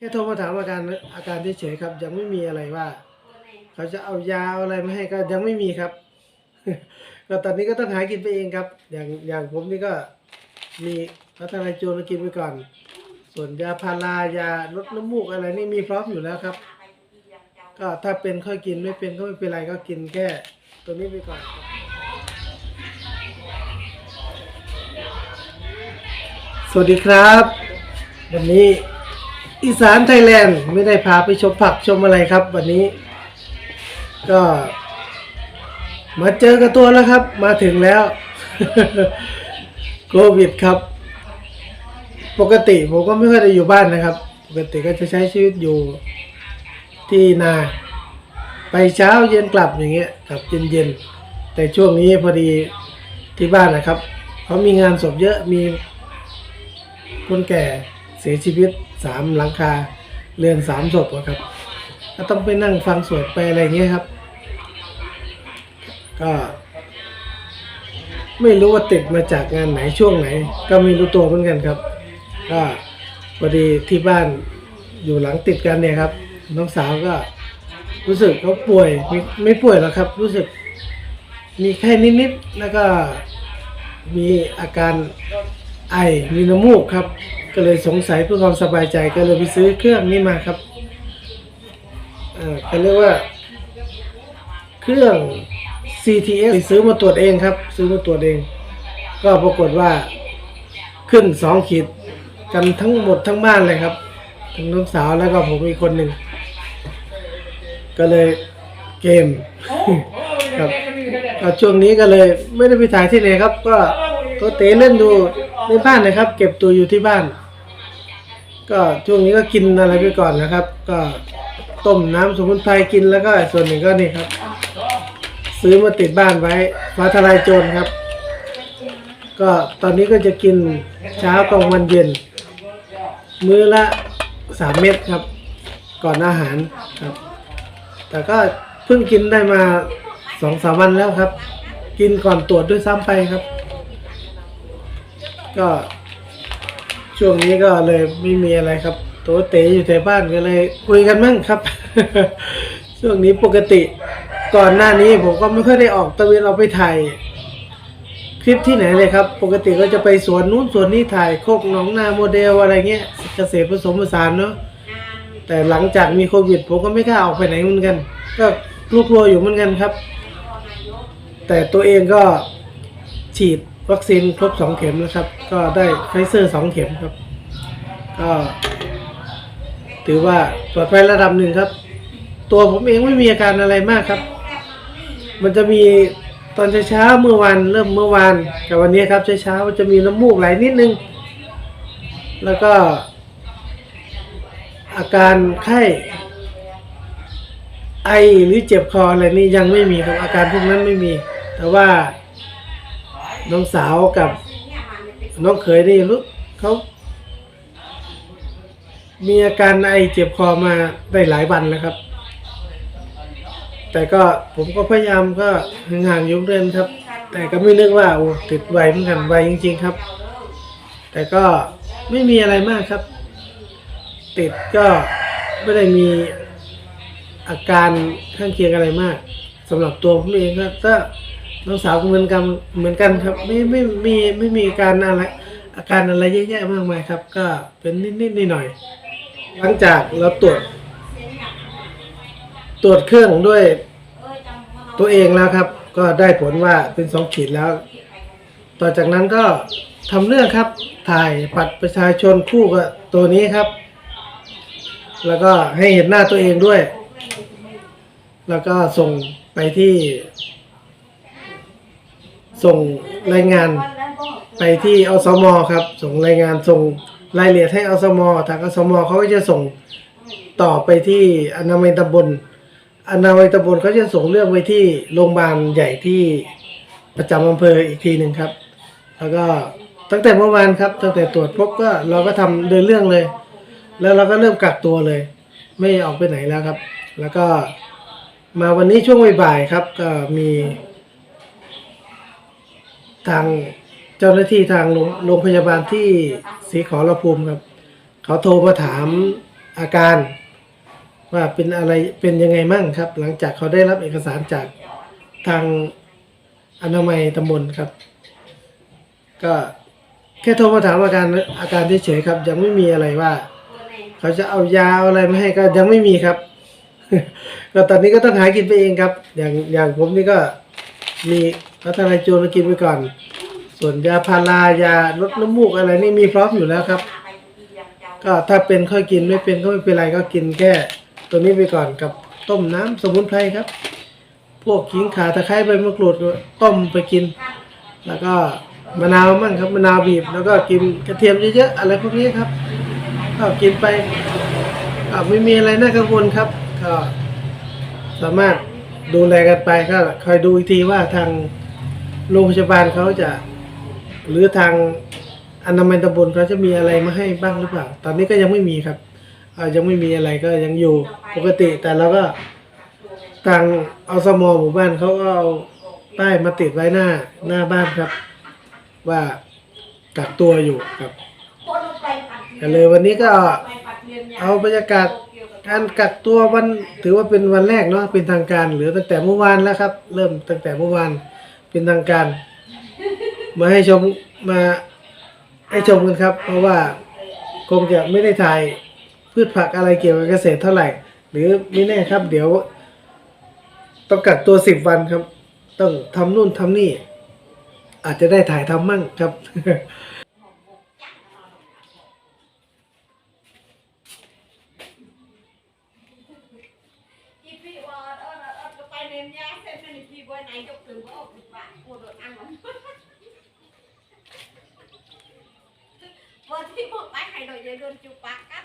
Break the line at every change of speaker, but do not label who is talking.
แค่โทรมาถามอาการอาการเฉยๆครับ ยังไม่มีอะไรว่า เขาจะเอายาอะไรมาให้ก็ยังไม่มีครับก็ตอนนี้ก็ต้องหากินไปเองครับ อย่างอย่างผมนี่ก็มีพัฒนาโจรกินไปก่อน ส่วนยาพารายาลดน้ำมูกอะไรนี่มีพร้อมอยู่แล้วครับ ก็ถ้าเป็นค่อยกินไม่เป็นก็ไม่เป็นไรก็กินแค่ตัวนี้ไปก่อนสวัสดีครับ วันนี้ อีสานไทยแลนด์ไม่ได้พาไปชมผักชมอะไรครับ วันนี้ ก็ มาเจอกับตัวแล้วครับ มาถึงแล้วโควิดครับ ปกติผมก็ไม่ค่อยได้อยู่บ้านนะครับ ปกติก็จะใช้ชีวิตอยู่ที่นา ไปเช้าเย็นกลับอย่างเงี้ยกลับเย็นเย็นๆแต่ช่วงนี้พอดีที่บ้านนะครับเขามีงานศพเยอะมีคนแก่ เสียชีวิตสามหลังคาเรือนสามศพครับ ก็ต้องไปนั่งฟังสวดไปอะไรเงี้ยครับ ก็ไม่รู้ว่าติดมาจากงานไหนช่วงไหน ก็ไม่รู้ตัวเหมือนกันครับ ก็พอดีที่บ้านอยู่หลังติดกันเนี่ยครับ น้องสาวก็รู้สึกเขาป่วยไม่ไม่ป่วยหรอกครับ รู้สึก มีแค่นิดๆแล้วก็มีอาการไอมีน้ำมูกครับ ก็เลยสงสัยเพื่อความสบายใจก็เลยไปซื้อเครื่องนี้มาครับเอ่อก็เรียกว่า เครื่อง CTS ซื้อมาตรวจเองครับ ซื้อมาตรวจเอง ก็ปรากฏว่าขึ้นสองขีดกันทั้งหมดทั้งบ้านเลยครับ ทั้งน้องสาวแล้วก็ผมอีกคนหนึ่ง ก็เลยเกม ครับก็ช่วงนี้ก็เลยไม่ได้ไปถ่ายที่ไหนครับ ก็ตัวเตะเล่นดูในบ้านนะครับ เก็บตัวอยู่ที่บ้าน ก็ช่วงนี้ก็กินอะไรไปก่อนนะครับ ก็ต้มน้ำสมุนไพรกินแล้วก็ส่วนหนึ่งก็นี่ครับ ซื้อมาติดบ้านไว้ฟ้าทลายโจรครับ ก็ตอนนี้ก็จะกินเช้ากลางวันเย็น มื้อละสามเม็ดครับ ก่อนอาหารครับ แต่ก็เพิ่งกินได้มาสองสามวันแล้วครับ กินก่อนตรวจด้วยซ้ำไปครับ ก็ ช่วงนี้ก็เลยไม่มีอะไรครับ ตัวเต๋อยู่แต่บ้านก็เลย คุยกันมั่งครับ ช่วงนี้ปกติ ก่อนหน้านี้ผมก็ไม่ค่อยได้ออกตะเวนเราไปถ่ายคลิปที่ไหนเลยครับ ปกติก็จะไปสวนนู้นสวนนี้ถ่ายโคกหนองนาโมเดลอะไรเงี้ยเกษตรผสมผสานเนาะแต่หลังจากมีโควิด ผมก็ไม่กล้าออกไปไหนเหมือนกัน ก็กลัวๆอยู่เหมือนกันครับ แต่ตัวเองก็ฉีด วัคซีนครบสองเข็มแล้วครับ ก็ได้ไฟเซอร์สองเข็มครับ ก็ถือว่าปลอดภัยระดับหนึ่งครับ ตัวผมเองไม่มีอาการอะไรมากครับ มันจะมีตอนเช้าเมื่อวานเริ่มเมื่อวานกับวันนี้ครับเช้าๆจะมีน้ำมูกไหลนิดนึง แล้วก็ อาการไข้ไอหรือเจ็บคออะไรนี่ยังไม่มีครับอาการพวกนั้นไม่มี แต่ว่า น้องสาวกับน้องเขยนี่รู้เขามีอาการไอเจ็บคอมาได้หลายวันแล้วครับ แต่ก็ผมก็พยายามก็ห่างๆยุ่งเรื่นครับ แต่ก็ไม่นึกว่าโอ้ติดไวเหมือนกันไวจริง ๆครับ แต่ก็ไม่มีอะไรมากครับ ติดก็ไม่ได้มีอาการข้างเคียงอะไรมากสำหรับตัวผมเองครับก็ น้องสาวก็เหมือนกันเหมือนกันครับ ไม่ไม่มีไม่มีอาการอะไรอาการอะไรแย่ๆมากมายครับ ก็เป็นนิดๆหน่อยๆหลังจากเราตรวจ ตรวจเครื่องด้วยตัวเองแล้วครับ ก็ได้ผลว่าเป็นสองขีดแล้ว ต่อจากนั้นก็ทำเรื่องครับ ถ่ายบัตรประชาชนคู่กับตัวนี้ครับ แล้วก็ให้เห็นหน้าตัวเองด้วย แล้วก็ส่งไปที่ ส่งรายงานไปที่อสมครับ ส่งรายงานส่งรายละเอียดให้อสมทางอสมเขาก็จะส่งต่อไปที่อนามัยตำบลอนามัยตำบลเขาจะส่งเรื่องไปที่โรงพยาบาลใหญ่ที่ประจำอำเภออีกทีหนึ่งครับ แล้วก็ตั้งแต่เมื่อวานครับ ตั้งแต่ตรวจพบก็เราก็ทำเดินเรื่องเลย แล้วเราก็เริ่มกักตัวเลย ไม่ออกไปไหนแล้วครับ แล้วก็มาวันนี้ช่วงบ่ายๆครับ ก็มี ทางเจ้าหน้าที่ทางโรงพยาบาลที่ศรีขอรภูมิครับ เขาโทรมาถามอาการ ว่าเป็นอะไรเป็นยังไงมั่งครับ หลังจากเขาได้รับเอกสารจากทางอนามัยตำบลครับ ก็แค่โทรมาถามอาการอาการเฉยๆครับ ยังไม่มีอะไรว่า เขาจะเอายาอาอะไรมาให้ก็ยังไม่มีครับ ก็ตอนนี้ก็ต้องหากินไปเองครับ อย่างอย่างผมนี่ก็ มีพัฒนาโจรมากินไปก่อน ส่วนยาพารายาลดน้ำมูกอะไรนี่มีพร้อมอยู่แล้วครับ ก็ถ้าเป็นค่อยกินไม่เป็นก็ไม่เป็นไรก็กินแค่ตัวนี้ไปก่อนกับต้มน้ำสมุนไพรครับ พวกขิงขาตะไคร้ใบมะกรูดต้มไปกิน แล้วก็มะนาวมั่งครับมะนาวบีบ แล้วก็กินกระเทียมเยอะๆอะไรพวกนี้ครับก็กินไปก็ไม่มีอะไรน่ากังวลครับก็สามารถ ดูแลกันไปก็คอยดูอีกทีว่าทางโรงพยาบาลเขาจะ หรือทางอนามัยตำบลเขาจะมีอะไรมาให้บ้างหรือเปล่า ตอนนี้ก็ยังไม่มีครับอ่ายังไม่มีอะไรก็ยังอยู่ปกติแต่เราก็ทางอสมหมู่บ้านเขาก็เอาป้ายมาติดไว้หน้าหน้าบ้านครับ ว่ากักตัวอยู่ครับ ก็เลยวันนี้ก็เอาบรรยากาศ การกักตัววันถือว่าเป็นวันแรกเนาะเป็นทางการ หรือตั้งแต่เมื่อวานแล้วครับ เริ่มตั้งแต่เมื่อวานเป็นทางการ มาให้ชมมาให้ชมกันครับ เพราะว่าคงจะไม่ได้ถ่ายพืชผักอะไรเกี่ยวกับเกษตรเท่าไหร่ หรือไม่แน่ครับ เดี๋ยว ต้องกักตัวสิบวันครับ ต้องทำนู่นทำนี่ อาจจะได้ถ่ายทำมั่งครับ
อีพี่ว่าเออเออจะไปเรียนยาเสร็จ นั่นพี่บ่ไหนยกถึงก็ออกถึงบ้านกูโดนอันนั้นบ่ที่บ่ไปให้โดยยายโดนจุปากกั